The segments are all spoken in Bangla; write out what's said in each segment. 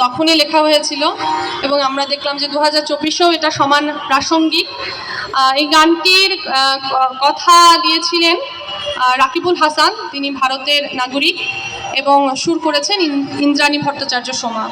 তখনই লেখা হয়েছিল এবং আমরা দেখলাম যে দু হাজার চব্বিশেও এটা সমান প্রাসঙ্গিক। এই গানটির কথা দিয়েছিলেন রাকিবুল হাসান, তিনি ভারতের নাগরিক এবং সুর করেছেন ইন্দ্রাণী ভট্টাচার্য সোমা।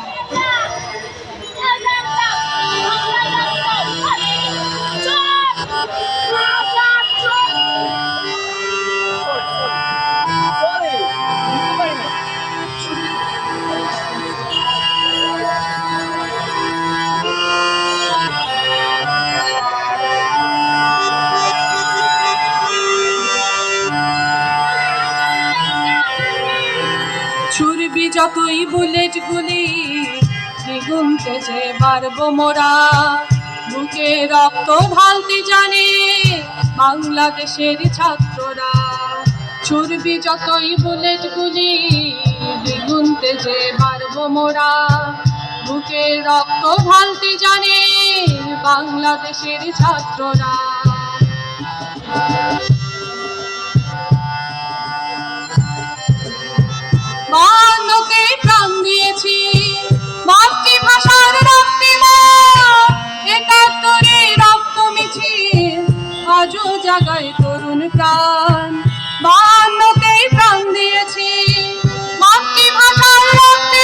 ছুরবি যতই বুলেট গুলি দ্বিগুণ তেজে পারব মোরা। বুকে রক্ত ঢালতে জানে বাংলাদেশের ছাত্ররা। ছুরবি যতই বুলেট গুলি দ্বিগুণ তেজে পারব মোরা। বুকে রক্ত ঢালতে জানে বাংলাদেশের ছাত্ররা। জাগায় তরুণ প্রাণ। বাংলাতে প্রাণ দিয়েছি। মাতৃভাষার রক্তে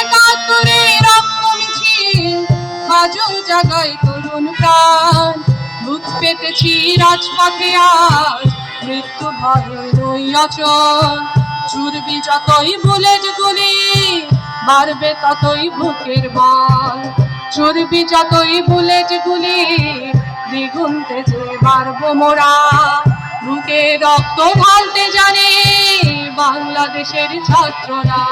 একাত্তরে রক্ত মিছিল আজও জাগায় তরুণ প্রাণ। বুক পেতেছি রাজপথে আজ, মৃত্যু ভয়ে রই অচল। চুরবি যতই বুলেট গুলি, বাড়বে ততই বুকের বল। চুরবি যতই বুলেট গুলি, দ্বিগুণ তেজে বাড়বো মোরা বুকে রক্ত ঢালতে জানে বাংলাদেশের ছাত্ররা।